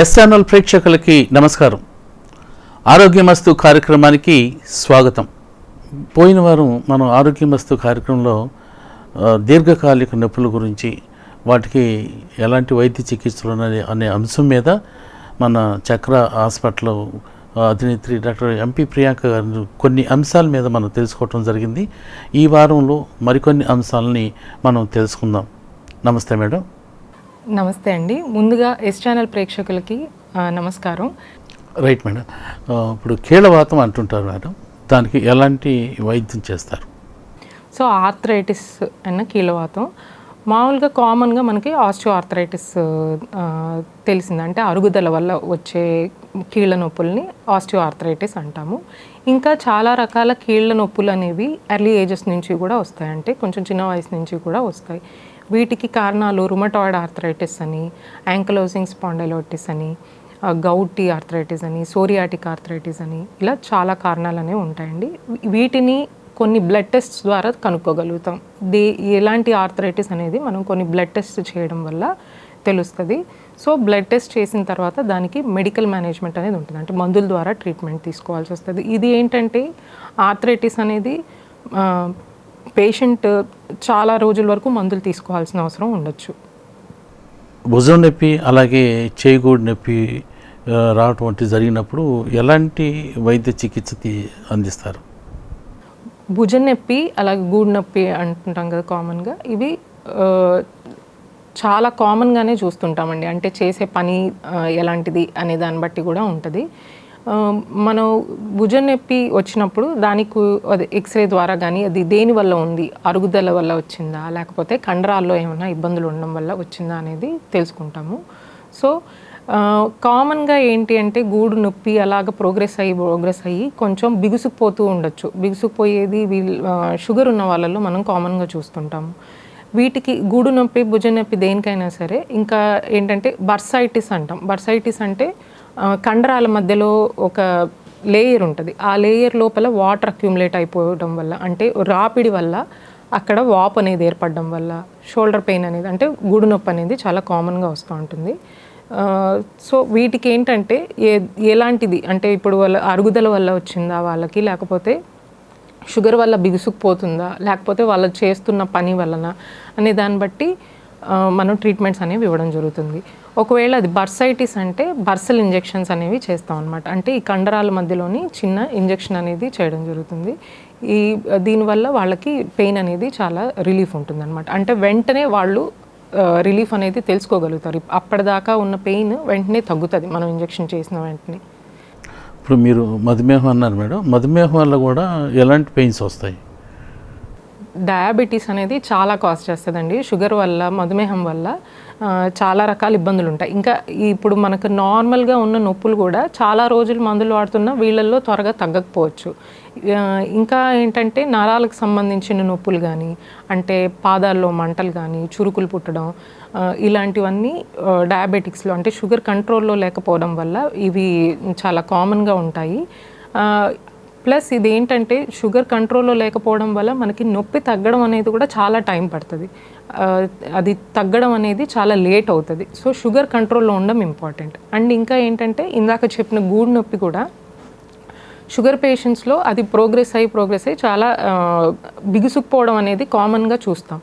SNL ప్రేక్షకులకి నమస్కారం. ఆరోగ్యమస్తు కార్యక్రమానికి స్వాగతం. పోయిన వారం మనం ఆరోగ్యమస్తు కార్యక్రమంలో దీర్ఘకాలిక నొప్పుల గురించి వాటికి ఎలాంటి వైద్య చికిత్సలు ఉన్నాయి అనే అంశం మీద మన చక్ర హాస్పిటల్ అధినేత్రి డాక్టర్ ఎంపీ ప్రియాంక గారు కొన్ని అంశాల మీద మనం తెలుసుకోవటం జరిగింది. ఈ వారంలో మరికొన్ని అంశాలని మనం తెలుసుకుందాం. నమస్తే మేడం. నమస్తే అండి. ముందుగా ఎస్ ఛానల్ ప్రేక్షకులకి నమస్కారం. Right madam. ఇప్పుడు కీళ్ళవాతం అంటుంటారు మేడం. దానికి ఎలాంటి వైద్యం చేస్తారు? సో ఆర్థరైటిస్ అన్న కీళ్ళవాతం మామూలుగా కామన్గా మనకి ఆస్టియో ఆర్థరైటిస్ తెలిసింది. అంటే అరుగుదల వల్ల వచ్చే కీళ్ళ నొప్పుల్ని ఆస్టియో ఆర్థరైటిస్ అంటాము. ఇంకా చాలా రకాల కీళ్ళ నొప్పులు అనేవి ఎర్లీ ఏజెస్ నుంచి కూడా వస్తాయి అంటే కొంచెం చిన్న వయసు నుంచి కూడా వస్తాయి. వీటికి కారణాలు రుమటాయిడ్ ఆర్థరైటిస్ అని యాంకలోజింగ్ స్పాండైలోటిస్ అని గౌటీ ఆర్థరైటిస్ అని సోరియాటిక్ ఆర్థరైటిస్ అని ఇలా చాలా కారణాలు అనేవి ఉంటాయండి. వీటిని కొన్ని బ్లడ్ టెస్ట్స్ ద్వారా కనుక్కోగలుగుతాం. దే ఎలాంటి ఆర్థరైటిస్ అనేది మనం కొన్ని బ్లడ్ టెస్ట్ చేయడం వల్ల తెలుస్తుంది. సో బ్లడ్ టెస్ట్ చేసిన తర్వాత దానికి మెడికల్ మేనేజ్మెంట్ అనేది ఉంటుంది. అంటే మందుల ద్వారా ట్రీట్మెంట్ తీసుకోవాల్సి వస్తుంది. ఇది ఏంటంటే ఆర్థరైటిస్ అనేది పేషెంట్ చాలా రోజుల వరకు మందులు తీసుకోవాల్సిన అవసరం ఉండొచ్చు. భుజం నొప్పి అలాగే చేయిగూడు నొప్పి రావటం వంటి జరిగినప్పుడు ఎలాంటి వైద్య చికిత్స అందిస్తారు? భుజం నొప్పి అలాగే గూడు నొప్పి అంటుంటాం కదా కామన్గా. ఇవి చాలా కామన్గానే చూస్తుంటామండి. అంటే చేసే పని ఎలాంటిది అనే దాన్ని బట్టి కూడా ఉంటుంది. మనం భుజం నొప్పి వచ్చినప్పుడు దానికి అది ఎక్స్రే ద్వారా కానీ అది దేని వల్ల ఉంది? అరుగుదల వల్ల వచ్చిందా? లేకపోతే కండరాల్లో ఏమైనా ఇబ్బందులు ఉండడం వల్ల వచ్చిందా అనేది తెలుసుకుంటాము. సో కామన్గా ఏంటి అంటే గూడు నొప్పి అలాగ ప్రోగ్రెస్ అయ్యి ప్రోగ్రెస్ అయ్యి కొంచెం బిగుసుకుపోతూ ఉండొచ్చు. బిగుసుకుపోయేది వీళ్ళు షుగర్ ఉన్న వాళ్ళలో మనం కామన్గా చూస్తుంటాము వీటికి గూడు నొప్పి భుజ నొప్పి దేనికైనా సరే ఇంకా ఏంటంటే బర్సైటిస్ అంటాం. బర్సైటిస్ అంటే కండరాల మధ్యలో ఒక లేయర్ ఉంటుంది. ఆ లేయర్ లోపల వాటర్ అక్యుములేట్ అయిపోవడం వల్ల అంటే రాపిడి వల్ల అక్కడ వాప్ అనేది ఏర్పడడం వల్ల షోల్డర్ పెయిన్ అనేది అంటే గుడు నొప్పి అనేది చాలా కామన్గా వస్తూ ఉంటుంది. సో వీటికి ఏంటంటే ఏ ఎలాంటిది అంటే ఇప్పుడు వాళ్ళ అరుగుదల వల్ల వచ్చిందా వాళ్ళకి లేకపోతే షుగర్ వల్ల బిగుసుకుపోతుందా లేకపోతే వాళ్ళు చేస్తున్న పని వలన అనే దాన్ని బట్టి మనం ట్రీట్మెంట్స్ అనేవి ఇవ్వడం జరుగుతుంది. ఒకవేళ అది బర్సైటిస్ అంటే బర్సల్ ఇంజెక్షన్స్ అనేవి చేస్తాం అనమాట అంటే ఈ కండరాల మధ్యలోని చిన్న ఇంజెక్షన్ అనేది చేయడం జరుగుతుంది. ఈ దీనివల్ల వాళ్ళకి పెయిన్ అనేది చాలా రిలీఫ్ ఉంటుంది అనమాట అంటే వెంటనే వాళ్ళు రిలీఫ్ అనేది తెలుసుకోగలుగుతారు. అప్పటిదాకా ఉన్న పెయిన్ వెంటనే తగ్గుతుంది మనం ఇంజెక్షన్ చేసిన వెంటనే. ఇప్పుడు మీరు మధుమేహం అన్నారు మేడం. మధుమేహం వల్ల కూడా ఎలాంటి పెయిన్స్ వస్తాయి? డయాబెటీస్ అనేది చాలా కాస్ట్ చేస్తుందండి. షుగర్ వల్ల మధుమేహం వల్ల చాలా రకాల ఇబ్బందులు ఉంటాయి. ఇంకా ఇప్పుడు మనకు నార్మల్గా ఉన్న నొప్పులు కూడా చాలా రోజులు మందులు వాడుతున్నా వీళ్ళల్లో త్వరగా తగ్గకపోవచ్చు. ఇంకా ఏంటంటే నరాలకు సంబంధించిన నొప్పులు కానీ అంటే పాదాల్లో మంటలు కానీ చురుకులు పుట్టడం ఇలాంటివన్నీ డయాబెటిక్స్లో అంటే షుగర్ కంట్రోల్లో లేకపోవడం వల్ల ఇవి చాలా కామన్గా ఉంటాయి. ప్లస్ ఇది ఏంటంటే షుగర్ కంట్రోల్లో లేకపోవడం వల్ల మనకి నొప్పి తగ్గడం అనేది కూడా చాలా టైం పడుతుంది. అది తగ్గడం అనేది చాలా లేట్ అవుతుంది. సో షుగర్ కంట్రోల్లో ఉండడం ఇంపార్టెంట్. అండ్ ఇంకా ఏంటంటే ఇందాక చెప్పిన గూడు నొప్పి కూడా షుగర్ పేషెంట్స్లో అది ప్రోగ్రెస్ అయ్యి ప్రోగ్రెస్ అయ్యి చాలా బిగుసుకుపోవడం అనేది కామన్గా చూస్తాం.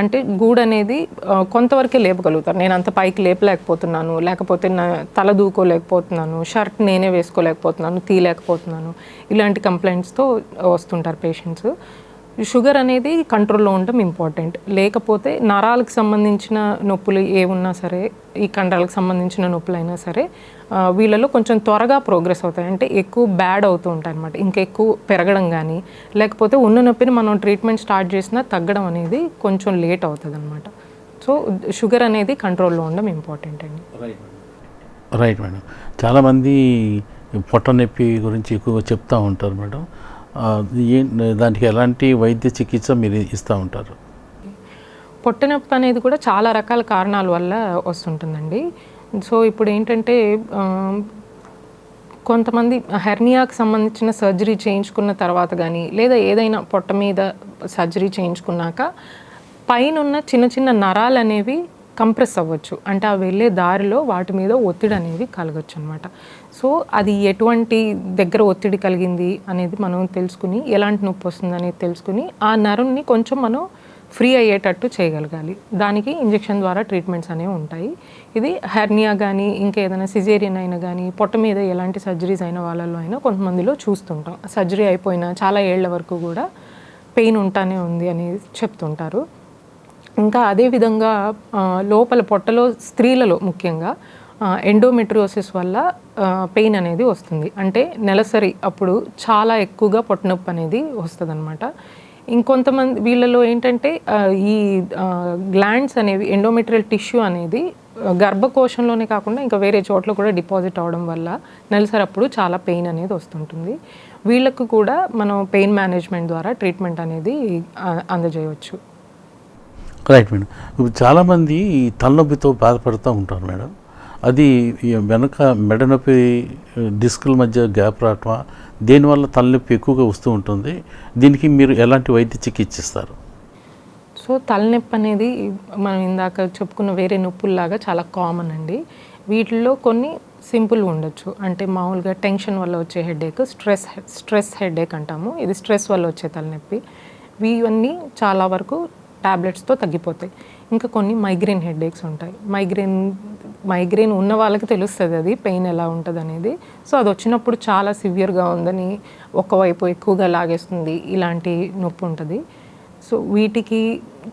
అంటే గూడు అనేది కొంతవరకే లేపగలుగుతారు. నేను అంత పైకి లేపలేకపోతున్నాను లేకపోతే నా తల దూకోలేకపోతున్నాను షర్ట్ నేనే వేసుకోలేకపోతున్నాను తీయలేకపోతున్నాను. ఇలాంటి కంప్లైంట్స్తో వస్తుంటారు పేషెంట్స్. షుగర్ అనేది కంట్రోల్లో ఉండడం ఇంపార్టెంట్. లేకపోతే నరాలకు సంబంధించిన నొప్పులు ఏమున్నా సరే ఈ కండరాలకు సంబంధించిన నొప్పులు అయినా సరే వీళ్ళలో కొంచెం త్వరగా ప్రోగ్రెస్ అవుతాయి. అంటే ఎక్కువ బ్యాడ్ అవుతూ ఉంటాయి అనమాట ఇంకా ఎక్కువ పెరగడం కానీ లేకపోతే ఉన్న నొప్పిని మనం ట్రీట్మెంట్ స్టార్ట్ చేసినా తగ్గడం అనేది కొంచెం లేట్ అవుతుంది అనమాట సో షుగర్ అనేది కంట్రోల్లో ఉండడం ఇంపార్టెంట్ అండి. రైట్ మేడం చాలామంది పొట్ట నొప్పి గురించి ఎక్కువగా చెప్తూ ఉంటారు మేడం దానికి ఎలాంటి వైద్య చికిత్స మీరు ఇస్తూ ఉంటారు? పొట్టనొప్పి అనేది కూడా చాలా రకాల కారణాల వల్ల వస్తుంటుందండి. సో ఇప్పుడు ఏంటంటే కొంతమంది హెర్నియాకి సంబంధించిన సర్జరీ చేయించుకున్న తర్వాత కానీ లేదా ఏదైనా పొట్ట మీద సర్జరీ చేయించుకున్నాక పైన ఉన్న చిన్న చిన్న నరాలు అనేవి కంప్రెస్ అవ్వచ్చు. అంటే ఆ వెళ్ళే దారిలో వాటి మీద ఒత్తిడి అనేది కలగచ్చు అనమాట సో అది ఎటువంటి దగ్గర ఒత్తిడి కలిగింది అనేది మనం తెలుసుకుని ఎలాంటి నొప్పి వస్తుంది అనేది తెలుసుకుని ఆ నరంని కొంచెం మనం ఫ్రీ అయ్యేటట్టు చేయగలగాలి. దానికి ఇంజెక్షన్ ద్వారా ట్రీట్మెంట్స్ అనేవి ఉంటాయి. ఇది హెర్నియా కానీ ఇంకా ఏదైనా సిజేరియన్ అయినా కానీ పొట్ట మీద ఎలాంటి సర్జరీస్ అయిన వాళ్ళలో అయినా కొంతమందిలో చూస్తుంటాం. సర్జరీ అయిపోయిన చాలా ఏళ్ళ వరకు కూడా పెయిన్ ఉంటానే ఉంది అని చెప్తుంటారు. ఇంకా అదేవిధంగా లోపల పొట్టలో స్త్రీలలో ముఖ్యంగా ఎండోమెట్రియోసిస్ వల్ల పెయిన్ అనేది వస్తుంది. అంటే నెలసరి అప్పుడు చాలా ఎక్కువగా పొట్టనొప్పి అనేది వస్తుంది ఇంకొంతమంది వీళ్ళలో ఏంటంటే ఈ గ్లాండ్స్ అనేవి ఎండోమెట్రియల్ టిష్యూ అనేది గర్భకోశంలోనే కాకుండా ఇంకా వేరే చోట్ల కూడా డిపాజిట్ అవడం వల్ల నెలసరప్పుడు చాలా పెయిన్ అనేది వస్తుంటుంది. వీళ్ళకు కూడా మనం పెయిన్ మేనేజ్మెంట్ ద్వారా ట్రీట్మెంట్ అనేది అందజేయవచ్చు. రైట్ మేడం ఇప్పుడు చాలామంది ఈ తలనొప్పితో బాధపడుతూ ఉంటారు మేడం అది వెనక మెడ నొప్పి డిస్కుల మధ్య గ్యాప్ రావటమా దేనివల్ల తలనొప్పి ఎక్కువగా వస్తూ ఉంటుంది? దీనికి మీరు ఎలాంటి వైద్య చికిత్స ఇస్తారు? సో తలనొప్పి అనేది మనం ఇందాక చెప్పుకున్న వేరే నొప్పుల్లాగా చాలా కామన్ అండి. వీటిల్లో కొన్ని సింపుల్ ఉండొచ్చు. అంటే మామూలుగా టెన్షన్ వల్ల వచ్చే హెడేక్ స్ట్రెస్ స్ట్రెస్ హెడేక్ అంటాము. ఇది స్ట్రెస్ వల్ల వచ్చే తలనొప్పి. ఇవన్నీ చాలా వరకు టాబ్లెట్స్తో తగ్గిపోతాయి. ఇంకా కొన్ని మైగ్రేన్ హెడేక్స్ ఉంటాయి. మైగ్రేన్ మైగ్రేన్ ఉన్న వాళ్ళకి తెలుస్తుంది అది పెయిన్ ఎలా ఉంటుంది అనేది సో అది వచ్చినప్పుడు చాలా సివియర్గా ఉందని ఒకవైపు ఎక్కువగా లాగేస్తుంది ఇలాంటి నొప్పి ఉంటుంది. సో వీటికి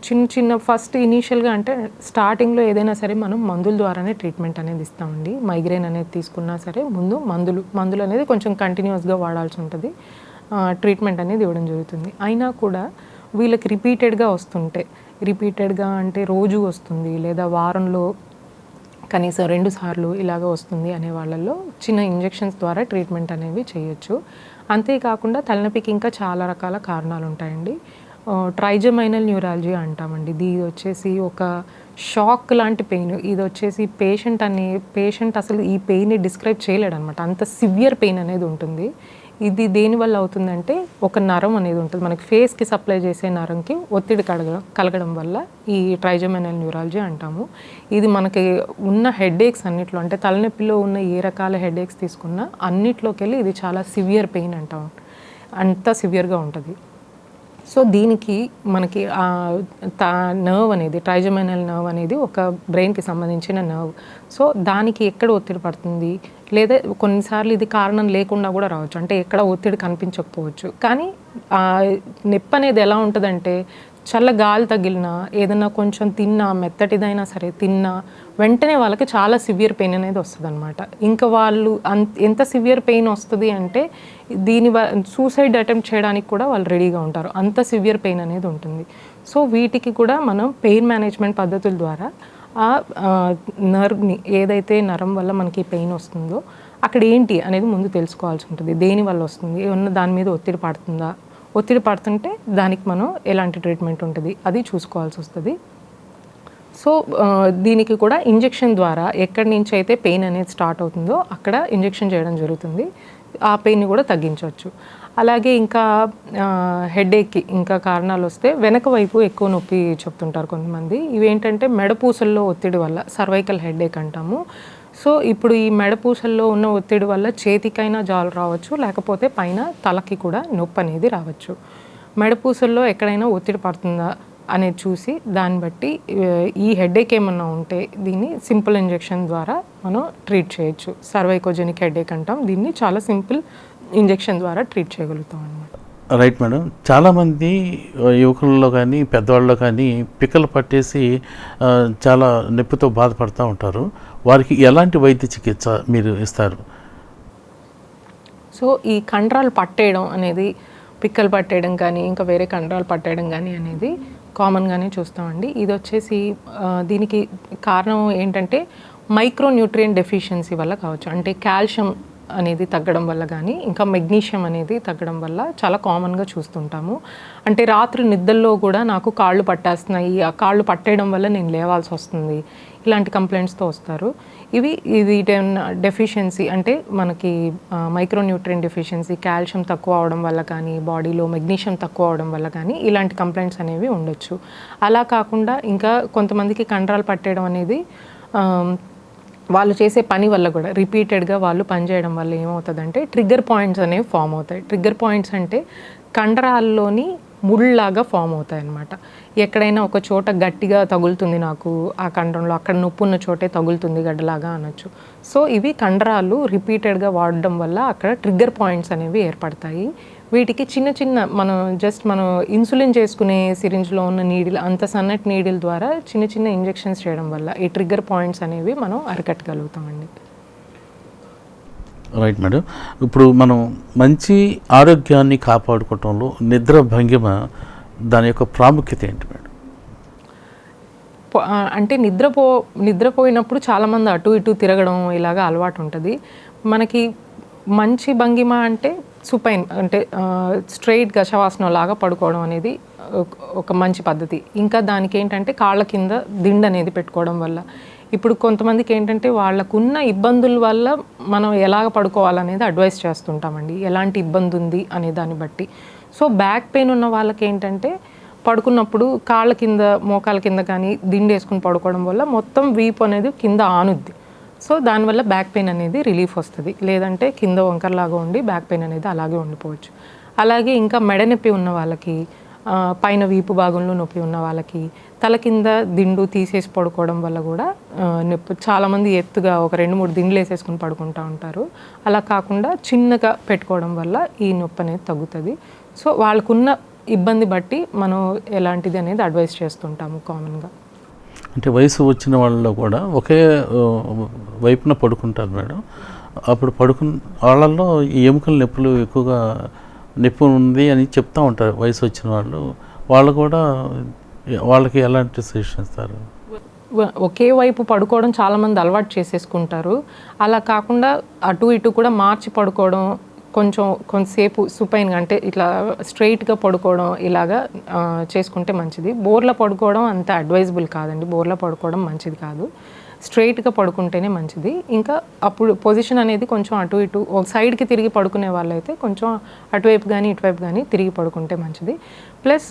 చిన్న చిన్న ఫస్ట్ ఇనీషియల్గా అంటే స్టార్టింగ్లో ఏదైనా సరే మనం మందుల ద్వారానే ట్రీట్మెంట్ అనేది ఇస్తామండి. మైగ్రేన్ అనేది తీసుకున్నా సరే ముందు మందులు మందులు అనేది కొంచెం కంటిన్యూస్గా వాడాల్సి ఉంటుంది. ట్రీట్మెంట్ అనేది ఇవ్వడం జరుగుతుంది. అయినా కూడా వీళ్ళకి రిపీటెడ్గా వస్తుంటే. రిపీటెడ్గా అంటే రోజు వస్తుంది లేదా వారంలో కనీసం రెండు సార్లు ఇలాగ వస్తుంది అనే వాళ్ళల్లో చిన్న ఇంజెక్షన్స్ ద్వారా ట్రీట్మెంట్ అనేవి చేయొచ్చు. అంతేకాకుండా తలనొప్పికి ఇంకా చాలా రకాల కారణాలు ఉంటాయండి. ట్రైజమైనల్ న్యూరాలజీ అంటామండి. ఇది వచ్చేసి ఒక షాక్ లాంటి పెయిన్ ఇది వచ్చేసి పేషెంట్ అనే పేషెంట్ అసలు ఈ పెయిన్ని డిస్క్రైబ్ చేయలేడనమాట అంత సివియర్ పెయిన్ అనేది ఉంటుంది. ఇది దేనివల్ల అవుతుందంటే ఒక నరం అనేది ఉంటుంది. మనకి ఫేస్కి సప్లై చేసే నరంకి ఒత్తిడి కలగడం కలగడం వల్ల ఈ ట్రైజమెనల్ న్యూరాలజీ అంటాము. ఇది మనకి ఉన్న హెడేక్స్ అన్నిట్లో అంటే తలనొప్పిలో ఉన్న ఏ రకాల హెడేక్స్ తీసుకున్నా అన్నిట్లోకి వెళ్ళి ఇది చాలా సివియర్ పెయిన్ అంటాం. అంత సివియర్గా ఉంటుంది. సో దీనికి మనకి తా నర్వ్ అనేది ట్రైజమైనల్ నర్వ్ అనేది ఒక బ్రెయిన్కి సంబంధించిన నర్వ్ సో దానికి ఎక్కడ ఒత్తిడి పడుతుంది? లేదా కొన్నిసార్లు ఇది కారణం లేకుండా కూడా రావచ్చు. అంటే ఎక్కడ ఒత్తిడి కనిపించకపోవచ్చు. కానీ నెప్ప నొప్పి అనేది ఎలా ఉంటుందంటే చల్ల గాలి తగిలినా ఏదైనా కొంచెం తిన్నా మెత్తటిదైనా సరే తిన్నా వెంటనే వాళ్ళకి చాలా సివియర్ పెయిన్ అనేది వస్తుంది అనమాట ఇంకా వాళ్ళు అంత ఎంత సివియర్ పెయిన్ వస్తుంది అంటే దీని సూసైడ్ అటెంప్ట్ చేయడానికి కూడా వాళ్ళు రెడీగా ఉంటారు. అంత సివియర్ పెయిన్ అనేది ఉంటుంది. సో వీటికి కూడా మనం పెయిన్ మేనేజ్మెంట్ పద్ధతుల ద్వారా ఆ నర్వ్ని ఏదైతే నరం వల్ల మనకి పెయిన్ వస్తుందో అక్కడ ఏంటి అనేది ముందు తెలుసుకోవాల్సి ఉంటుంది. దేని వల్ల వస్తుంది? ఏమన్నా దాని మీద ఒత్తిడి పడుతుందా? ఒత్తిడి పడుతుంటే దానికి మనం ఎలాంటి ట్రీట్మెంట్ ఉంటుంది అది చూసుకోవాల్సి వస్తుంది. సో దీనికి కూడా ఇంజెక్షన్ ద్వారా ఎక్కడి నుంచి అయితే పెయిన్ అనేది స్టార్ట్ అవుతుందో అక్కడ ఇంజెక్షన్ చేయడం జరుగుతుంది. ఆ పెయిన్ని కూడా తగ్గించవచ్చు. అలాగే ఇంకా హెడేక్కి ఇంకా కారణాలు వస్తే వెనక వైపు ఎక్కువ నొప్పి చెప్తుంటారు కొంతమంది. ఇవేంటంటే మెడపూసల్లో ఒత్తిడి వల్ల సర్వైకల్ హెడేక్ అంటాము. సో ఇప్పుడు ఈ మెడపూసల్లో ఉన్న ఒత్తిడి వల్ల చేతికైనా జాలు రావచ్చు లేకపోతే పైన తలకి కూడా నొప్పి అనేది రావచ్చు. మెడపూసల్లో ఎక్కడైనా ఒత్తిడి పడుతుందా అనేది చూసి దాన్ని బట్టి ఈ హెడేక్ ఏమన్నా ఉంటే దీన్ని సింపుల్ ఇంజెక్షన్ ద్వారా మనం ట్రీట్ చేయొచ్చు. సర్వైకోజెనిక్ హెడేక్ అంటాం. దీన్ని చాలా సింపుల్ ఇంజెక్షన్ ద్వారా ట్రీట్ చేయగలుగుతాం అనమాట రైట్ మేడం. చాలామంది యువకుల్లో కానీ పెద్దవాళ్ళలో కానీ పిక్కలు పట్టేసి చాలా నొప్పితో బాధపడుతూ ఉంటారు. వారికి ఎలాంటి వైద్య చికిత్స మీరు ఇస్తారు? సో ఈ కండరాలు పట్టేయడం అనేది పిక్కలు పట్టేయడం కానీ ఇంకా వేరే కండరాలు పట్టేయడం కానీ అనేది కామన్గానే చూస్తామండి. ఇది వచ్చేసి దీనికి కారణం ఏంటంటే మైక్రో న్యూట్రియం డెఫిషియన్సీ వల్ల కావచ్చు. అంటే కాల్షియం అనేది తగ్గడం వల్ల కానీ ఇంకా మెగ్నీషియం అనేది తగ్గడం వల్ల చాలా కామన్గా చూస్తుంటాము. అంటే రాత్రి నిద్రలో కూడా నాకు కాళ్ళు పట్టేస్తున్నాయి. ఆ కాళ్ళు పట్టేయడం వల్ల నేను లేవాల్సి వస్తుంది. ఇలాంటి కంప్లైంట్స్తో వస్తారు. ఇవి ఇది డెఫిషియన్సీ అంటే మనకి మైక్రోన్యూట్రియన్ డెఫిషియన్సీ కాల్షియం తక్కువ అవడం వల్ల కానీ బాడీలో మెగ్నీషియం తక్కువ అవడం వల్ల కానీ ఇలాంటి కంప్లైంట్స్ అనేవి ఉండొచ్చు. అలా కాకుండా ఇంకా కొంతమందికి కండరాలు పట్టేయడం అనేది వాళ్ళు చేసే పని వల్ల కూడా రిపీటెడ్గా వాళ్ళు పనిచేయడం వల్ల ఏమవుతుందంటే ట్రిగ్గర్ పాయింట్స్ అనేవి ఫామ్ అవుతాయి. ట్రిగ్గర్ పాయింట్స్ అంటే కండరాల్లోని ముళ్ళలాగా ఫామ్ అవుతాయి అన్నమాట ఎక్కడైనా ఒక చోట గట్టిగా తగులుతుంది నాకు ఆ కండరంలో అక్కడ నొప్పి ఉన్న చోటే తగులుతుంది గడ్డలాగా అనొచ్చు. సో ఇవి కండరాలు రిపీటెడ్గా వాడడం వల్ల అక్కడ ట్రిగ్గర్ పాయింట్స్ అనేవి ఏర్పడతాయి. వీటికి చిన్న చిన్న మనం జస్ట్ మనం ఇన్సులిన్ చేసుకునే సిరింజ్లో ఉన్న నీడిల్ అంత సన్నటి నీడిల్ ద్వారా చిన్న చిన్న ఇంజెక్షన్స్ చేయడం వల్ల ఈ ట్రిగ్గర్ పాయింట్స్ అనేవి మనం అరికట్టగలుగుతామండి. రైట్ మేడం ఇప్పుడు మనం మంచి ఆరోగ్యాన్ని కాపాడుకోవటంలో నిద్ర భంగిమ దాని యొక్క ప్రాముఖ్యత ఏంటి మేడం అంటే నిద్రపో నిద్రపోయినప్పుడు చాలామంది అటు ఇటు తిరగడం ఇలాగా అలవాటు ఉంటుంది. మనకి మంచి భంగిమ అంటే సుపైన్ అంటే స్ట్రైట్గా శవాసనం లాగా పడుకోవడం అనేది ఒక- మంచి పద్ధతి. ఇంకా దానికి ఏంటంటే కాళ్ళ కింద దిండు అనేది పెట్టుకోవడం వల్ల. ఇప్పుడు కొంతమందికి ఏంటంటే వాళ్ళకున్న ఇబ్బందుల వల్ల మనం ఎలాగ పడుకోవాలనేది అడ్వైస్ చేస్తుంటామండి. ఎలాంటి ఇబ్బంది ఉంది అనే దాన్ని బట్టి. సో బ్యాక్ పెయిన్ ఉన్న వాళ్ళకి ఏంటంటే పడుకున్నప్పుడు కాళ్ళ కింద మోకాల కింద కానీ దిండు వేసుకుని పడుకోవడం వల్ల మొత్తం వీపు అనేది కింద ఆనుద్ది. సో దానివల్ల బ్యాక్ పెయిన్ అనేది రిలీఫ్ వస్తుంది. లేదంటే కింద వంకరలాగా ఉండి బ్యాక్ పెయిన్ అనేది అలాగే ఉండిపోవచ్చు. అలాగే ఇంకా మెడ నొప్పి ఉన్న వాళ్ళకి పైన వీపు భాగంలో నొప్పి ఉన్న వాళ్ళకి తల కింద దిండు తీసేసి పడుకోవడం వల్ల కూడా నొప్పి చాలామంది ఎత్తుగా ఒక రెండు మూడు దిండ్లు వేసేసుకుని పడుకుంటూ ఉంటారు. అలా కాకుండా చిన్నగా పెట్టుకోవడం వల్ల ఈ నొప్పి అనేది తగ్గుతుంది. సో వాళ్ళకున్న ఇబ్బంది బట్టి మనం ఎలాంటిది అనేది అడ్వైస్ చేస్తుంటాము కామన్గా అంటే వయసు వచ్చిన వాళ్ళలో కూడా ఒకే వైపున పడుకుంటారు మేడం. అప్పుడు పడుకు వాళ్ళల్లో ఈ ఎముకల నొప్పులు ఎక్కువగా నొప్పి ఉంది అని చెప్తూ ఉంటారు వయసు వచ్చిన వాళ్ళు. వాళ్ళు కూడా వాళ్ళకి ఎలాంటి సజెషన్ ఇస్తారు? ఒకే వైపు పడుకోవడం చాలామంది అలవాటు చేసేసుకుంటారు. అలా కాకుండా అటు ఇటు కూడా మార్చి పడుకోవడం కొంచెం కొంతసేపు సుపైన్గా అంటే ఇట్లా స్ట్రైట్గా పడుకోవడం ఇలాగా చేసుకుంటే మంచిది. బోర్లో పడుకోవడం అంత అడ్వైజబుల్ కాదండి. బోర్లో పడుకోవడం మంచిది కాదు. స్ట్రైట్గా పడుకుంటేనే మంచిది. ఇంకా అప్పుడు పొజిషన్ అనేది కొంచెం అటు ఇటు ఒక సైడ్కి తిరిగి పడుకునే వాళ్ళైతే కొంచెం అటువైపు కానీ ఇటువైపు కానీ తిరిగి పడుకుంటే మంచిది. ప్లస్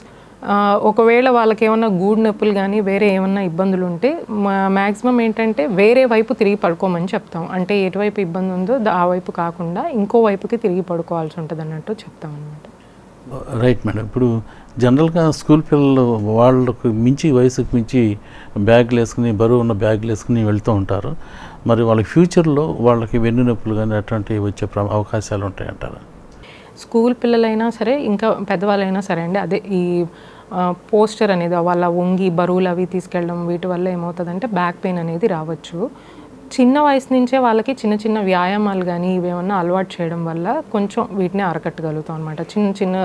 ఒకవేళ వాళ్ళకి ఏమన్నా గూడు నొప్పులు కానీ వేరే ఏమన్నా ఇబ్బందులు ఉంటే మ్యాక్సిమం ఏంటంటే వేరే వైపు తిరిగి పడుకోమని చెప్తాం. అంటే ఎటువైపు ఇబ్బంది ఉందో ఆ వైపు కాకుండా ఇంకో వైపుకి తిరిగి పడుకోవాల్సి ఉంటుంది అన్నట్టు చెప్తాం అనమాట రైట్ మేడం. ఇప్పుడు జనరల్గా స్కూల్ పిల్లలు వాళ్ళకు మించి వయసుకు మించి బ్యాగులు వేసుకుని బరువు ఉన్న బ్యాగులు వేసుకుని వెళ్తూ ఉంటారు. మరి వాళ్ళ ఫ్యూచర్లో వాళ్ళకి వెన్ను నొప్పులు కానీ అటువంటివి వచ్చే ప్ర- అవకాశాలు ఉంటాయంటారా? స్కూల్ పిల్లలైనా సరే ఇంకా పెద్దవాళ్ళైనా సరే అండి అదే ఈ పోస్టర్ అనేది వాళ్ళ వంగి బరువులు అవి తీసుకెళ్ళడం వీటి వల్ల ఏమవుతుందంటే బ్యాక్ పెయిన్ అనేది రావచ్చు. చిన్న వయసు నుంచే వాళ్ళకి చిన్న చిన్న వ్యాయామాలు కానీ ఇవేమన్నా అలవాటు చేయడం వల్ల కొంచెం వీటిని అరకట్టగలుగుతాం అనమాట చిన్న చిన్న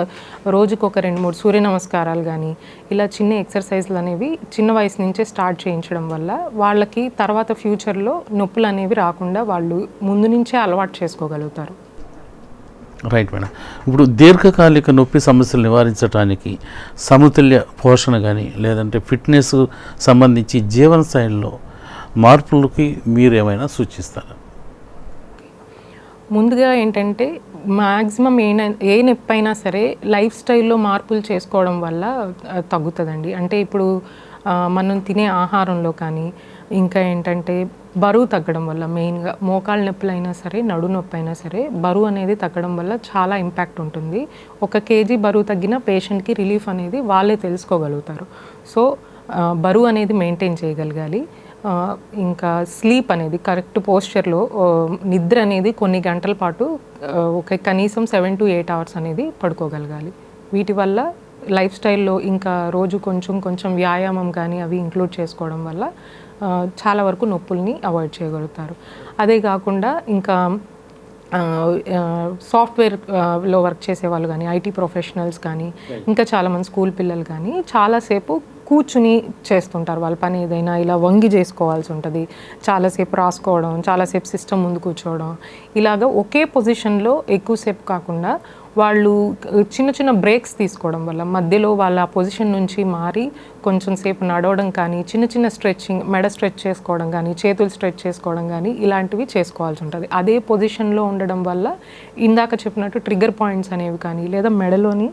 రోజుకు ఒక రెండు మూడు సూర్య నమస్కారాలు కానీ ఇలా చిన్న ఎక్సర్సైజ్లు అనేవి చిన్న వయసు నుంచే స్టార్ట్ చేయించడం వల్ల వాళ్ళకి తర్వాత ఫ్యూచర్లో నొప్పులు అనేవి రాకుండా వాళ్ళు ముందు నుంచే అలవాటు చేసుకోగలుగుతారు. రైట్ మేడం ఇప్పుడు దీర్ఘకాలిక నొప్పి సమస్యలు నివారించడానికి సమతుల్య పోషణ కానీ లేదంటే ఫిట్నెస్ సంబంధించి జీవన శైలిలో మార్పులకి మీరు ఏమైనా సూచిస్తారా? ముందుగా ఏంటంటే మ్యాక్సిమం ఏ ఏ నొప్పి అయినా సరే లైఫ్ స్టైల్లో మార్పులు చేసుకోవడం వల్ల తగ్గుతుందండి. అంటే ఇప్పుడు మనం తినే ఆహారంలో కానీ ఇంకా ఏంటంటే బరువు తగ్గడం వల్ల మెయిన్గా మోకాళ్ళ నొప్పులు అయినా సరే నడు నొప్పి అయినా సరే బరువు అనేది తగ్గడం వల్ల చాలా ఇంపాక్ట్ ఉంటుంది. ఒక కేజీ బరువు తగ్గిన పేషెంట్కి రిలీఫ్ అనేది వాళ్ళే తెలుసుకోగలుగుతారు. సో బరువు అనేది మెయింటైన్ చేయగలగాలి. ఇంకా స్లీప్ అనేది కరెక్ట్ పోస్చర్లో నిద్ర అనేది కొన్ని గంటల పాటు ఒక కనీసం సెవెన్ టు ఎయిట్ అవర్స్ అనేది పడుకోగలగాలి. వీటి వల్ల లైఫ్ స్టైల్లో ఇంకా రోజు కొంచెం కొంచెం వ్యాయామం కానీ అవి ఇంక్లూడ్ చేసుకోవడం వల్ల చాలా వరకు నొప్పుల్ని అవాయిడ్ చేయగలుగుతారు. అదే కాకుండా ఇంకా సాఫ్ట్వేర్లో వర్క్ చేసే వాళ్ళు కానీ ఐటీ ప్రొఫెషనల్స్ కానీ ఇంకా చాలామంది స్కూల్ పిల్లలు కానీ చాలాసేపు కూర్చుని చేస్తుంటారు. వాళ్ళ పని ఏదైనా ఇలా వంగి చేసుకోవాల్సి ఉంటుంది. చాలాసేపు రాసుకోవడం చాలాసేపు సిస్టమ్ ముందు కూర్చోవడం ఇలాగ ఒకే పొజిషన్లో ఎక్కువసేపు కాకుండా వాళ్ళు చిన్న చిన్న బ్రేక్స్ తీసుకోవడం వల్ల మధ్యలో వాళ్ళ పొజిషన్ నుంచి మారి కొంచెం సేపు నడవడం కానీ చిన్న చిన్న స్ట్రెచ్చింగ్ మెడ స్ట్రెచ్ చేసుకోవడం కానీ చేతులు స్ట్రెచ్ చేసుకోవడం కానీ ఇలాంటివి చేసుకోవాల్సి ఉంటుంది. అదే పొజిషన్లో ఉండడం వల్ల ఇందాక చెప్పినట్టు ట్రిగర్ పాయింట్స్ అనేవి కానీ లేదా మెడలోని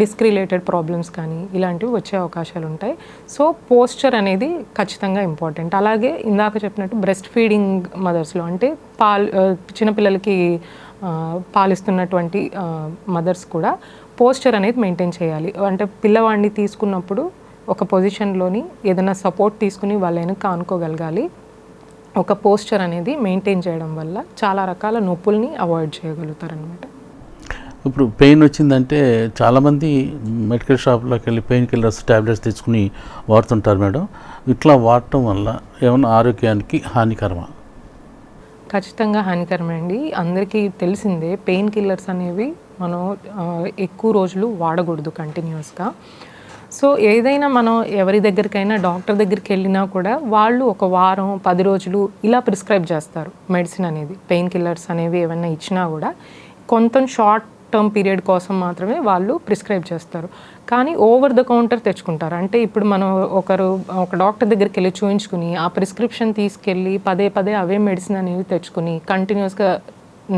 డిస్క్ రిలేటెడ్ ప్రాబ్లమ్స్ కానీ ఇలాంటివి వచ్చే అవకాశాలు ఉంటాయి. సో పోస్చర్ అనేది ఖచ్చితంగా ఇంపార్టెంట్ అలాగే ఇందాక చెప్పినట్టు బ్రెస్ట్ ఫీడింగ్ మదర్స్లో అంటే పాల్ చిన్నపిల్లలకి పాలిస్తున్నటువంటి మదర్స్ కూడా పోస్చర్ అనేది మెయింటైన్ చేయాలి. అంటే పిల్లవాడిని తీసుకున్నప్పుడు ఒక పొజిషన్లోని ఏదైనా సపోర్ట్ తీసుకుని వాళ్ళైన కానుకోగలగాలి. ఒక పోస్చర్ అనేది మెయింటైన్ చేయడం వల్ల చాలా రకాల నొప్పుల్ని అవాయిడ్ చేయగలుగుతారనమాట ఇప్పుడు పెయిన్ వచ్చిందంటే చాలామంది మెడికల్ షాప్లోకి వెళ్ళి పెయిన్ కిల్లర్స్ ట్యాబ్లెట్స్ తెచ్చుకుని వాడుతుంటారు మేడం. ఇట్లా వాడటం వల్ల ఏమైనా ఆరోగ్యానికి హానికరమా? ఖచ్చితంగా హానికరమే అండి. అందరికీ తెలిసిందే పెయిన్ కిల్లర్స్ అనేవి మనం ఎక్కువ రోజులు వాడకూడదు కంటిన్యూస్గా సో ఏదైనా మనం ఎవరి దగ్గరికైనా డాక్టర్ దగ్గరికి వెళ్ళినా కూడా వాళ్ళు ఒక వారం పది రోజులు ఇలా ప్రిస్క్రైబ్ చేస్తారు మెడిసిన్ అనేది. పెయిన్ కిల్లర్స్ అనేవి ఏమైనా ఇచ్చినా కూడా కొంత షార్ట్ టర్మ్ పీరియడ్ కోసం మాత్రమే వాళ్ళు ప్రిస్క్రైబ్ చేస్తారు. కానీ ఓవర్ ద కౌంటర్ తెచ్చుకుంటారు. అంటే ఇప్పుడు మనం ఒకరు ఒక డాక్టర్ దగ్గరికి వెళ్ళి చూయించుకుని ఆ ప్రిస్క్రిప్షన్ తీసుకెళ్ళి పదే పదే అవే మెడిసిన్ అనేవి తెచ్చుకుని కంటిన్యూస్గా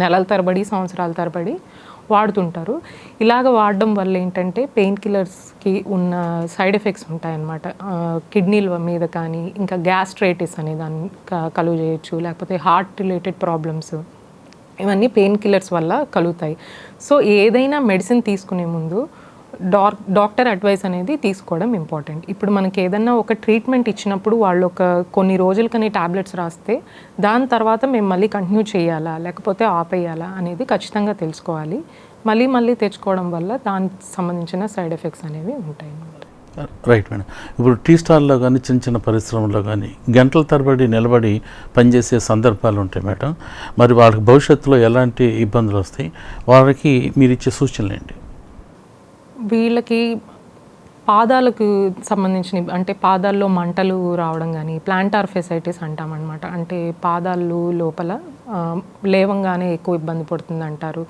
నెలల తరబడి సంవత్సరాల తరబడి వాడుతుంటారు. ఇలాగ వాడడం వల్ల ఏంటంటే పెయిన్ కిల్లర్స్కి ఉన్న సైడ్ ఎఫెక్ట్స్ ఉంటాయన్నమాట. కిడ్నీల మీద కానీ ఇంకా గ్యాస్ట్రైటిస్ అనే దాన్ని కలుగు చేయొచ్చు. లేకపోతే హార్ట్ రిలేటెడ్ ప్రాబ్లమ్స్. ఇవన్నీ పెయిన్ కిల్లర్స్ వల్ల కలుగుతాయి. సో ఏదైనా మెడిసిన్ తీసుకునే ముందు డాక్ డాక్టర్ అడ్వైస్ అనేది తీసుకోవడం ఇంపార్టెంట్. ఇప్పుడు మనకి ఏదైనా ఒక ట్రీట్మెంట్ ఇచ్చినప్పుడు వాళ్ళు ఒక కొన్ని రోజులకని టాబ్లెట్స్ రాస్తే దాని తర్వాత మేము మళ్ళీ కంటిన్యూ చేయాలా లేకపోతే ఆపేయాలా అనేది ఖచ్చితంగా తెలుసుకోవాలి. మళ్ళీ మళ్ళీ తెచ్చుకోవడం వల్ల దానికి సంబంధించిన సైడ్ ఎఫెక్ట్స్ అనేవి ఉంటాయి. అన్నమాట రైట్ మేడం. ఇప్పుడు టీ స్టాల్లో కానీ చిన్న చిన్న పరిశ్రమల్లో కానీ గంటల తరబడి నిలబడి పనిచేసే సందర్భాలు ఉంటాయి మేడం. మరి వాళ్ళకి భవిష్యత్తులో ఎలాంటి ఇబ్బందులు వస్తాయి? వాళ్ళకి మీరు ఇచ్చే సూచనలు ఏంటి? వీళ్ళకి పాదాలకు సంబంధించిన అంటే పాదాల్లో మంటలు రావడం కానీ ప్లాంటార్ ఫెసైటీస్ అంటామన్నమాట. అంటే పాదాలు లోపల లేవంగానే ఎక్కువ ఇబ్బంది పడుతుంది అంటారు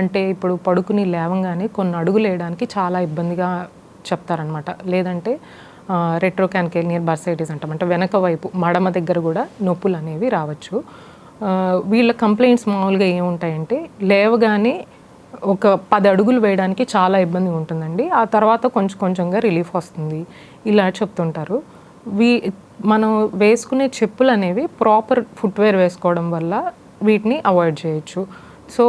అంటే ఇప్పుడు పడుకుని లేవంగానే కొన్ని అడుగులు వేయడానికి చాలా ఇబ్బందిగా చెప్తారనమాట. లేదంటే రెట్రోకాన్కేలియర్ బర్సైటిస్ అంటాం. అంటే వెనక వైపు మడమ దగ్గర కూడా నొప్పులు అనేవి రావచ్చు వీళ్ళ కంప్లైంట్స్ మామూలుగా ఏముంటాయంటే లేవగానే ఒక పది అడుగులు వేయడానికి చాలా ఇబ్బంది ఉంటుందండి. ఆ తర్వాత కొంచెం కొంచెంగా రిలీఫ్ వస్తుంది. ఇలా చెప్తుంటారు. వీ మనం వేసుకునే చెప్పులు అనేవి ప్రాపర్ ఫుట్వేర్ వేసుకోవడం వల్ల వీటిని అవాయిడ్ చేయొచ్చు. సో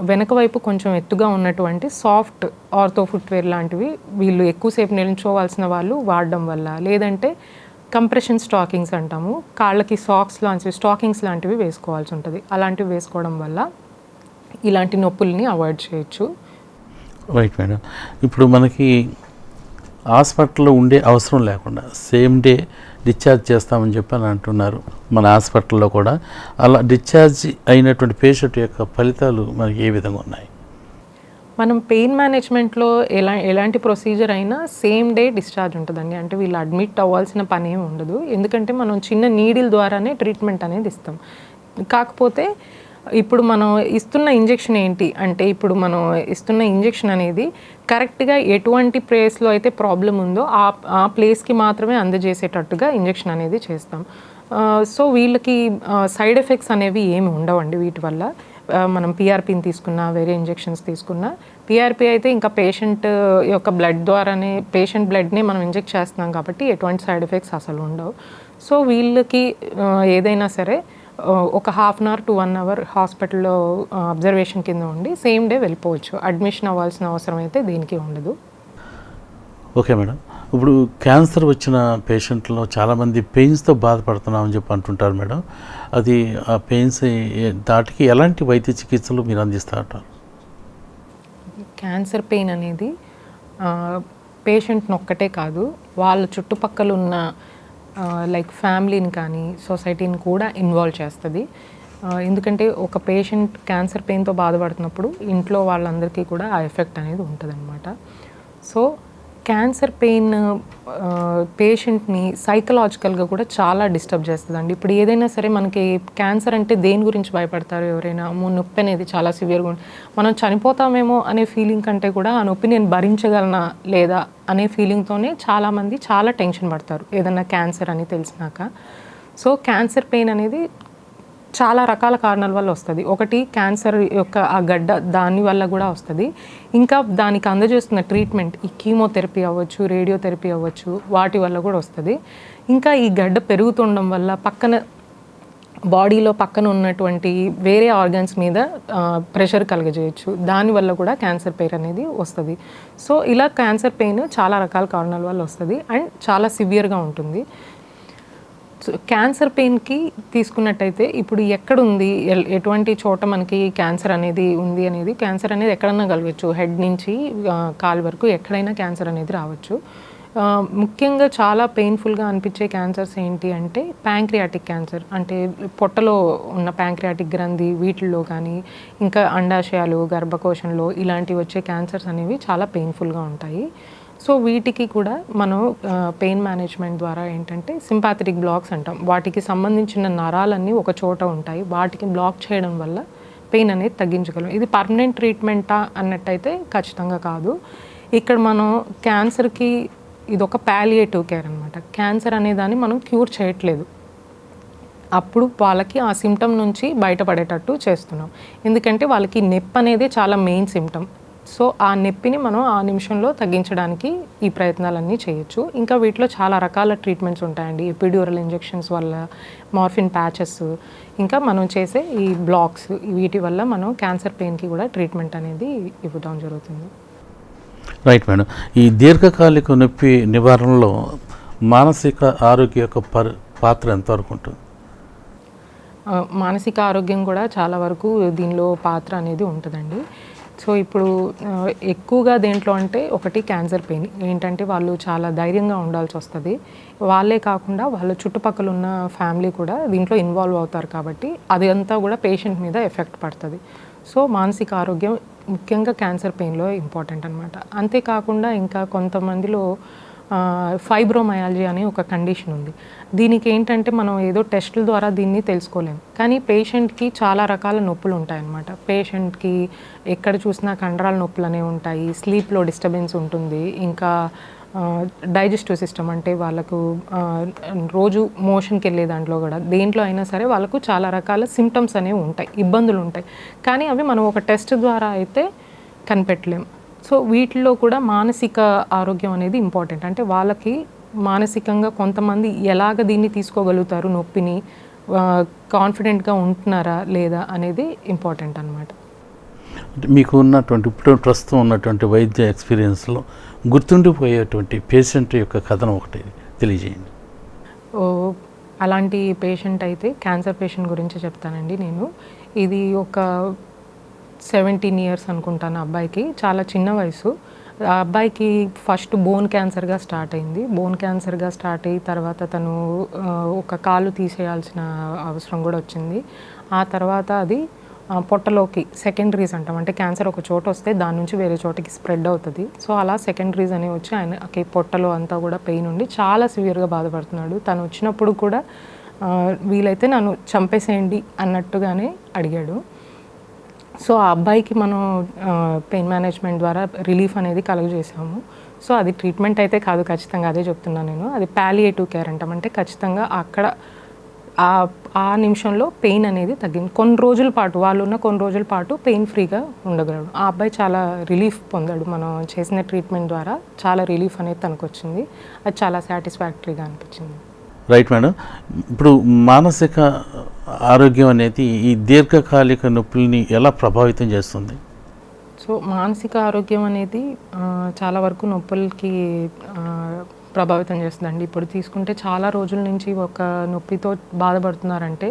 వెనక వైపు కొంచెం ఎత్తుగా ఉన్నటువంటి సాఫ్ట్ ఆర్థో ఫుట్వేర్ లాంటివి వీళ్ళు ఎక్కువసేపు నిల్చోవాల్సిన వాళ్ళు వాడడం వల్ల. లేదంటే కంప్రెషన్ స్టాకింగ్స్ అంటాము. కాళ్ళకి సాక్స్ లాంటివి స్టాకింగ్స్ లాంటివి వేసుకోవాల్సి ఉంటుంది. అలాంటివి వేసుకోవడం వల్ల ఇలాంటి నొప్పుల్ని అవాయిడ్ చేయొచ్చు. రైట్ మేడం ఇప్పుడు మనకి హాస్పిటల్లో ఉండే అవసరం లేకుండా సేమ్ డే డిశ్చార్జ్ చేస్తామని చెప్పి అని అంటున్నారు మన హాస్పిటల్లో కూడా. అలా డిశ్చార్జ్ అయినటువంటి పేషెంట్ యొక్క ఫలితాలు మనకి ఏ విధంగా ఉన్నాయి? మనం పెయిన్ మేనేజ్మెంట్లో ఎలా ఎలాంటి ప్రొసీజర్ అయినా సేమ్ డే డిశ్చార్జ్ ఉంటుందండి. అంటే వీళ్ళు అడ్మిట్ అవ్వాల్సిన పని ఏమి ఉండదు. ఎందుకంటే మనం చిన్న నీడిల్ ద్వారానే ట్రీట్మెంట్ అనేది ఇస్తాం. కాకపోతే ఇప్పుడు మనం ఇస్తున్న ఇంజెక్షన్ ఏంటి? అంటే ఇప్పుడు మనం ఇస్తున్న ఇంజెక్షన్ అనేది కరెక్ట్గా ఎటువంటి ప్లేస్లో అయితే ప్రాబ్లం ఉందో ఆ ఆ ప్లేస్కి మాత్రమే అందజేసేటట్టుగా ఇంజెక్షన్ అనేది చేస్తాం. సో వీళ్ళకి సైడ్ ఎఫెక్ట్స్ అనేవి ఏమి ఉండవండి వీటి వల్ల? మనం పిఆర్పిని తీసుకున్నా వేరే ఇంజెక్షన్స్ తీసుకున్నా. పిఆర్పి అయితే ఇంకా పేషెంట్ యొక్క బ్లడ్ ద్వారానే పేషెంట్ బ్లడ్నే మనం ఇంజెక్ట్ చేస్తున్నాం కాబట్టి ఎటువంటి సైడ్ ఎఫెక్ట్స్ అసలు ఉండవు. సో వీళ్ళకి ఏదైనా సరే ఒక half an hour to one hour హాస్పిటల్లో అబ్జర్వేషన్ కింద ఉండి సేమ్ డే వెళ్ళిపోవచ్చు. అడ్మిషన్ అవ్వాల్సిన అవసరం అయితే దేనికి ఉండదు. ఓకే మేడం ఇప్పుడు క్యాన్సర్ వచ్చిన పేషెంట్లో చాలామంది పెయిన్స్తో బాధపడుతున్నామని చెప్పి అంటుంటారు మేడం అది ఆ పెయిన్స్ దాటికి ఎలాంటి వైద్య చికిత్సలు మీరు అందిస్తూ ఉంటారు క్యాన్సర్ పెయిన్ అనేది పేషెంట్ని ఒక్కటే కాదు వాళ్ళ చుట్టుపక్కల ఉన్న లైక్ ఫ్యామిలీని కానీ సొసైటీని కూడా ఇన్వాల్వ్ చేస్తుంది. ఎందుకంటే ఒక పేషెంట్ క్యాన్సర్ పెయిన్తో బాధపడుతున్నప్పుడు ఇంట్లో వాళ్ళందరికీ కూడా ఆ ఎఫెక్ట్ అనేది ఉంటుందన్నమాట. సో క్యాన్సర్ పెయిన్ పేషెంట్ని సైకలాజికల్గా కూడా చాలా డిస్టర్బ్ చేస్తుందండి. ఇప్పుడు ఏదైనా సరే మనకి క్యాన్సర్ అంటే దేని గురించి భయపడతారు ఎవరైనా అమ్మో నొప్పి అనేది చాలా సివియర్గా ఉంటుంది మనం చనిపోతామేమో అనే ఫీలింగ్ కంటే కూడా ఆ నొప్పి నేను భరించగలనా లేదా అనే ఫీలింగ్తోనే చాలామంది చాలా టెన్షన్ పడతారు ఏదైనా క్యాన్సర్ అని తెలిసినాక. సో క్యాన్సర్ పెయిన్ అనేది చాలా రకాల కారణాల వల్ల వస్తుంది. ఒకటి క్యాన్సర్ యొక్క ఆ గడ్డ దాని వల్ల కూడా వస్తుంది. ఇంకా దానికి అందజేస్తున్న ట్రీట్మెంట్ ఈ కీమోథెరపీ అవ్వచ్చు రేడియోథెరపీ అవ్వచ్చు వాటి వల్ల కూడా వస్తుంది. ఇంకా ఈ గడ్డ పెరుగుతుండడం వల్ల పక్కన బాడీలో పక్కన ఉన్నటువంటి వేరే ఆర్గన్స్ మీద ప్రెషర్ కలగజేయచ్చు. దానివల్ల కూడా క్యాన్సర్ పెయిన్ అనేది వస్తుంది. సో ఇలా క్యాన్సర్ పెయిన్ చాలా రకాల కారణాల వల్ల వస్తుంది. అండ్ చాలా సివియర్గా ఉంటుంది. క్యాన్సర్ పెయిన్కి తీసుకున్నట్టయితే ఇప్పుడు ఎక్కడ ఉంది ఎటువంటి చోట మనకి క్యాన్సర్ అనేది ఉంది అనేది క్యాన్సర్ అనేది ఎక్కడన్నా కలగచ్చు. హెడ్ నుంచి కాలు వరకు ఎక్కడైనా క్యాన్సర్ అనేది రావచ్చు. ముఖ్యంగా చాలా పెయిన్ఫుల్గా అనిపించే క్యాన్సర్స్ ఏంటి అంటే ప్యాంక్రియాటిక్ క్యాన్సర్. అంటే పొట్టలో ఉన్న ప్యాంక్రియాటిక్ గ్రంథి వీటిల్లో కానీ ఇంకా అండాశయాలు గర్భకోశంలో ఇలాంటివి వచ్చే క్యాన్సర్స్ అనేవి చాలా పెయిన్ఫుల్గా ఉంటాయి. సో వీటికి కూడా మనం పెయిన్ మేనేజ్మెంట్ ద్వారా ఏంటంటే సింపాథెటిక్ బ్లాక్స్ అంటాం. వాటికి సంబంధించిన నరాలన్నీ ఒక చోట ఉంటాయి. వాటికి బ్లాక్ చేయడం వల్ల పెయిన్ అనేది తగ్గించగలం. ఇది పర్మనెంట్ ట్రీట్మెంటా అన్నట్టయితే ఖచ్చితంగా కాదు. ఇక్కడ మనం క్యాన్సర్కి ఇది ఒక ప్యాలియేటివ్ కేర్ అనమాట క్యాన్సర్ అనే దాన్ని మనం క్యూర్ చేయట్లేదు. అప్పుడు వాళ్ళకి ఆ సిమ్టమ్ నుంచి బయటపడేటట్టు చేస్తున్నాం. ఎందుకంటే వాళ్ళకి నెప్ అనేది చాలా మెయిన్ సిమ్టమ్ సో ఆ నొప్పిని మనం ఆ నిమిషంలో తగ్గించడానికి ఈ ప్రయత్నాలన్నీ చేయొచ్చు. ఇంకా వీటిలో చాలా రకాల ట్రీట్మెంట్స్ ఉంటాయండి. ఎపిడ్యూరల్ ఇంజెక్షన్స్ వల్ల మార్ఫిన్ ప్యాచెస్ ఇంకా మనం చేసే ఈ బ్లాక్స్ వీటి వల్ల మనం క్యాన్సర్ పెయిన్కి కూడా ట్రీట్మెంట్ అనేది ఇవ్వడం జరుగుతుంది. Right madam. ఈ దీర్ఘకాలిక నొప్పి నివారణలో మానసిక ఆరోగ్య యొక్క పరి పాత్ర ఎంతవరకు ఉంటుంది? మానసిక ఆరోగ్యం కూడా చాలా వరకు దీనిలో పాత్ర అనేది ఉంటుందండి. సో ఇప్పుడు ఎక్కువగా దేంట్లో అంటే ఒకటి క్యాన్సర్ పెయిన్. ఏంటంటే వాళ్ళు చాలా ధైర్యంగా ఉండాల్సి వస్తుంది. వాళ్ళే కాకుండా వాళ్ళ చుట్టుపక్కల ఉన్న ఫ్యామిలీ కూడా దీంట్లో ఇన్వాల్వ్ అవుతారు కాబట్టి అది అంతా కూడా పేషెంట్ మీద ఎఫెక్ట్ పడుతుంది. సో మానసిక ఆరోగ్యం ముఖ్యంగా క్యాన్సర్ పెయిన్లో ఇంపార్టెంట్ అనమాట అంతేకాకుండా ఇంకా కొంతమందిలో ఫైబ్రోమయాలజీ అనే ఒక కండిషన్ ఉంది. దీనికి ఏంటంటే మనం ఏదో టెస్టుల ద్వారా దీన్ని తెలుసుకోలేము. కానీ పేషెంట్కి చాలా రకాల నొప్పులు ఉంటాయన్నమాట. పేషెంట్కి ఎక్కడ చూసినా కండరాల నొప్పులు అనేవి ఉంటాయి స్లీప్లో డిస్టర్బెన్స్ ఉంటుంది ఇంకా డైజెస్టివ్ సిస్టమ్ అంటే వాళ్ళకు రోజు మోషన్కి వెళ్ళే దాంట్లో కూడా దేంట్లో అయినా సరే వాళ్ళకు చాలా రకాల సిమ్టమ్స్ అనేవి ఉంటాయి ఇబ్బందులు ఉంటాయి. కానీ అవి మనం ఒక టెస్ట్ ద్వారా అయితే కనిపెట్టలేం. సో వీటిలో కూడా మానసిక ఆరోగ్యం అనేది ఇంపార్టెంట్. అంటే వాళ్ళకి మానసికంగా కొంతమంది ఎలాగ దీన్ని తీసుకోగలుగుతారు నొప్పిని కాన్ఫిడెంట్గా ఉంటున్నారా లేదా అనేది ఇంపార్టెంట్ అనమాట అంటే మీకు ఉన్నటువంటి ఇప్పుడు ప్రస్తుతం ఉన్నటువంటి వైద్య ఎక్స్పీరియన్స్లో గుర్తుండిపోయేటువంటి పేషెంట్ యొక్క కథనం ఒకటి తెలియజేయండి. ఓ, అలాంటి పేషెంట్ అయితే క్యాన్సర్ పేషెంట్ గురించి చెప్తానండి నేను. ఇది ఒక సెవెంటీన్ ఇయర్స్ అనుకుంటాను అబ్బాయికి. చాలా చిన్న వయసు. ఆ అబ్బాయికి ఫస్ట్ బోన్ క్యాన్సర్గా స్టార్ట్ అయింది. బోన్ క్యాన్సర్గా స్టార్ట్ అయ్యి తర్వాత తను ఒక కాలు తీసేయాల్సిన అవసరం కూడా వచ్చింది. ఆ తర్వాత అది పొట్టలోకి సెకండరీస్ అంటాం. అంటే క్యాన్సర్ ఒక చోట వస్తే దాని నుంచి వేరే చోటకి స్ప్రెడ్ అవుతుంది. సో అలా సెకండరీస్ అనేవి వచ్చి ఆయనకి పొట్టలో అంతా కూడా పెయిన్ ఉండి చాలా సివియర్గా బాధపడుతున్నాడు. తను వచ్చినప్పుడు కూడా వీలైతే నన్ను చంపేసేయండి అన్నట్టుగానే అడిగాడు. సో ఆ అబ్బాయికి మనం పెయిన్ మేనేజ్మెంట్ ద్వారా రిలీఫ్ అనేది కలుగజేసాము సో అది ట్రీట్మెంట్ అయితే కాదు ఖచ్చితంగా అదే చెప్తున్నాను నేను. అది ప్యాలియేటివ్ కేర్ అంటాం. అంటే ఖచ్చితంగా అక్కడ ఆ ఆ నిమిషంలో పెయిన్ అనేది తగ్గింది కొన్ని రోజుల పాటు వాళ్ళు ఉన్న కొన్ని రోజుల పాటు పెయిన్ ఫ్రీగా ఉండగలడు. ఆ అబ్బాయి చాలా రిలీఫ్ పొందాడు. మనం చేసిన ట్రీట్మెంట్ ద్వారా చాలా రిలీఫ్ అనేది తనకు వచ్చింది అది చాలా సాటిస్ఫాక్టరీగా అనిపించింది. Right madam. ఇప్పుడు మానసిక ఆరోగ్యం అనేది ఈ దీర్ఘకాలిక నొప్పుల్ని ఎలా ప్రభావితం చేస్తుంది? సో మానసిక ఆరోగ్యం అనేది చాలా వరకు నొప్పులకి ప్రభావితం చేస్తుందండి. ఇప్పుడు తీసుకుంటే చాలా రోజుల నుంచి ఒక నొప్పితో బాధపడుతున్నారంటే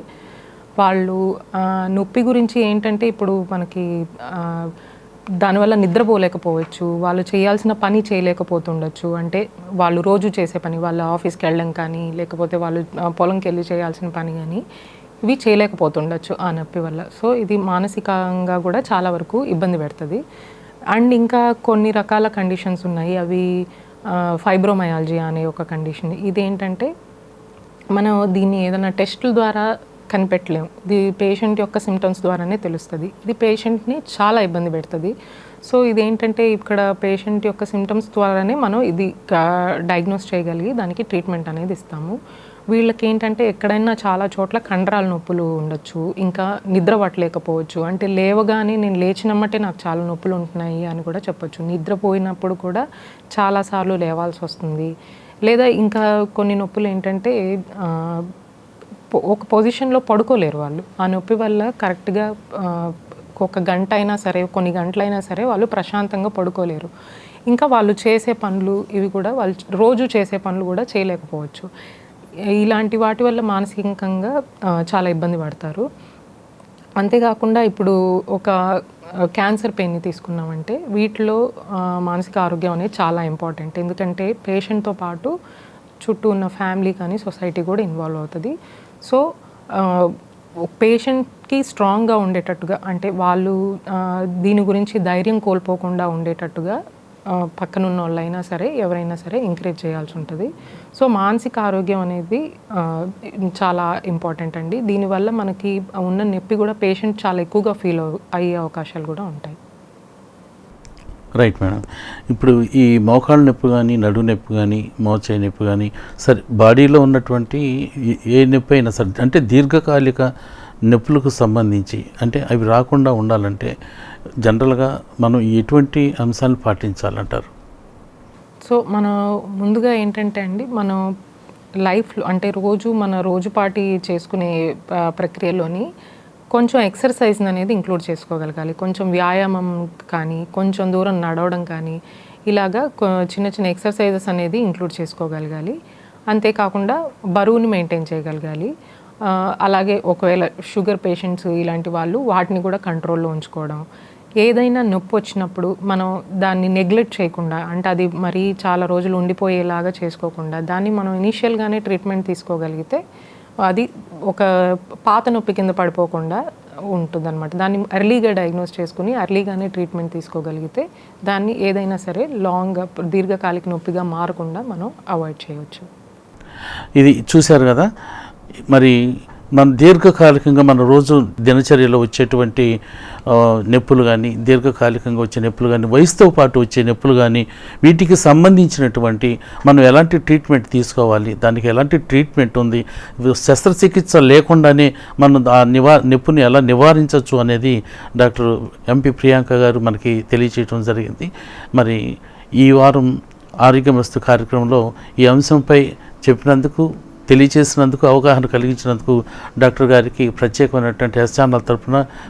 వాళ్ళు నొప్పి గురించి ఏంటంటే ఇప్పుడు మనకి దానివల్ల నిద్రపోలేకపోవచ్చు వాళ్ళు చేయాల్సిన పని చేయలేకపోతుండొచ్చు. అంటే వాళ్ళు రోజు చేసే పని వాళ్ళ ఆఫీస్కి వెళ్ళడం కానీ లేకపోతే వాళ్ళు పొలంకి వెళ్ళి చేయాల్సిన పని కానీ ఇవి చేయలేకపోతుండొచ్చు ఆ నొప్పి వల్ల. సో ఇది మానసికంగా కూడా చాలా వరకు ఇబ్బంది పెడుతుంది. అండ్ ఇంకా కొన్ని రకాల కండిషన్స్ ఉన్నాయి. అవి ఫైబ్రోమయాలజీ అనే ఒక కండిషన్. ఇదేంటంటే మనం దీన్ని ఏదైనా టెస్టుల ద్వారా కనిపెట్టలేము. ఇది పేషెంట్ యొక్క సిమ్టమ్స్ ద్వారానే తెలుస్తుంది. ఇది పేషెంట్ని చాలా ఇబ్బంది పెడుతుంది. సో ఇదేంటంటే ఇక్కడ పేషెంట్ యొక్క సిమ్టమ్స్ ద్వారానే మనం ఇది డయాగ్నోస్ చేయగలిగి దానికి ట్రీట్మెంట్ అనేది ఇస్తాము. వీళ్ళకి ఏంటంటే ఎక్కడైనా చాలా చోట్ల కండరాల నొప్పులు ఉండొచ్చు ఇంకా నిద్ర పట్టలేకపోవచ్చు. అంటే లేవగానే నేను లేచినమ్మటే నాకు చాలా నొప్పులు ఉంటున్నాయి అని కూడా చెప్పొచ్చు. నిద్రపోయినప్పుడు కూడా చాలాసార్లు లేవాల్సి వస్తుంది. లేదా ఇంకా కొన్ని నొప్పులు ఏంటంటే ఒక పొజిషన్లో పడుకోలేరు వాళ్ళు. ఆ నొప్పి వల్ల కరెక్ట్గా ఒక గంట అయినా సరే కొన్ని గంటలైనా సరే వాళ్ళు ప్రశాంతంగా పడుకోలేరు. ఇంకా వాళ్ళు చేసే పనులు ఇవి కూడా వాళ్ళు రోజు చేసే పనులు కూడా చేయలేకపోవచ్చు. ఇలాంటి వాటి వల్ల మానసికంగా చాలా ఇబ్బంది పడతారు. అంతేకాకుండా ఇప్పుడు ఒక క్యాన్సర్ పెయిన్ని తీసుకున్నామంటే వీటిలో మానసిక ఆరోగ్యం అనేది చాలా ఇంపార్టెంట్. ఎందుకంటే పేషెంట్తో పాటు చుట్టూ ఉన్న ఫ్యామిలీ కానీ సొసైటీ కూడా ఇన్వాల్వ్ అవుతుంది. సో పేషెంట్కి స్ట్రాంగ్గా ఉండేటట్టుగా అంటే వాళ్ళు దీని గురించి ధైర్యం కోల్పోకుండా ఉండేటట్టుగా పక్కనున్న వాళ్ళైనా సరే ఎవరైనా సరే ఎంకరేజ్ చేయాల్సి ఉంటుంది. సో మానసిక ఆరోగ్యం అనేది చాలా ఇంపార్టెంట్ అండి. దీనివల్ల మనకి ఉన్న నొప్పి కూడా పేషెంట్ చాలా ఎక్కువగా ఫీల్ అయ్యే అవకాశాలు కూడా ఉంటాయి. రైట్ మేడం ఇప్పుడు ఈ మోకాళ్ళ నొప్పి కానీ నడు నొప్పి కానీ మోచేయి నొప్పి కానీ సరే బాడీలో ఉన్నటువంటి ఏ- నొప్పి అయినా సరే అంటే దీర్ఘకాలిక నొప్పులకు సంబంధించి అంటే అవి రాకుండా ఉండాలంటే జనరల్గా మనం ఎటువంటి అంశాలు పాటించాలంటారు? సో మనం ముందుగా ఏంటంటే అండి మనం లైఫ్లో అంటే రోజు మన రోజుపాటి చేసుకునే ప్రక్రియలోని కొంచెం ఎక్సర్సైజ్ అనేది ఇంక్లూడ్ చేసుకోగలగాలి. కొంచెం వ్యాయామం కానీ కొంచెం దూరం నడవడం కానీ ఇలాగా చిన్న చిన్న ఎక్సర్సైజెస్ అనేది ఇంక్లూడ్ చేసుకోగలగాలి. అంతేకాకుండా బరువుని మెయింటైన్ చేయగలగాలి. అలాగే ఒకవేళ షుగర్ పేషెంట్స్ ఇలాంటి వాళ్ళు వాటిని కూడా కంట్రోల్లో ఉంచుకోవడం. ఏదైనా నొప్పి వచ్చినప్పుడు మనం దాన్ని నెగ్లెక్ట్ చేయకుండా అంటే అది మరీ చాలా రోజులు ఉండిపోయేలాగా చేసుకోకుండా దాన్ని మనం ఇనీషియల్గానే ట్రీట్మెంట్ తీసుకోగలిగితే అది ఒక పాత నొప్పి కింద పడిపోకుండా ఉంటుంది అనమాట దాన్ని ఎర్లీగా డయాగ్నోస్ చేసుకుని ఎర్లీగానే ట్రీట్మెంట్ తీసుకోగలిగితే దాన్ని ఏదైనా సరే లాంగ్ దీర్ఘకాలిక నొప్పిగా మారకుండా మనం అవాయిడ్ చేయవచ్చు ఇది చూశారు కదా? మరి మన దీర్ఘకాలికంగా మన రోజు దినచర్యలో వచ్చేటువంటి నొప్పులు కానీ దీర్ఘకాలికంగా వచ్చే నొప్పులు కానీ వయసుతో పాటు వచ్చే నొప్పులు కానీ వీటికి సంబంధించినటువంటి మనం ఎలాంటి ట్రీట్మెంట్ తీసుకోవాలి దానికి ఎలాంటి ట్రీట్మెంట్ ఉంది శస్త్రచికిత్స లేకుండానే మనం ఆ నివా నొప్పుని ఎలా నివారించవచ్చు అనేది డాక్టర్ ఎంపీ ప్రియాంక గారు మనకి తెలియచేయడం జరిగింది. మరి ఈ వారం ఆరోగ్యమస్తు కార్యక్రమంలో ఈ అంశంపై చెప్పినందుకు తెలియచేసినందుకు అవగాహన కలిగించినందుకు డాక్టర్ గారికి ప్రత్యేకమైనటువంటి ఎస్ ఛానల్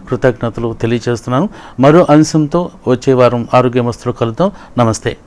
కృతజ్ఞతలు తెలియజేస్తున్నాను. మరో అంశంతో వచ్చే వారం ఆరోగ్యమస్తులు కలుద్దాం. నమస్తే.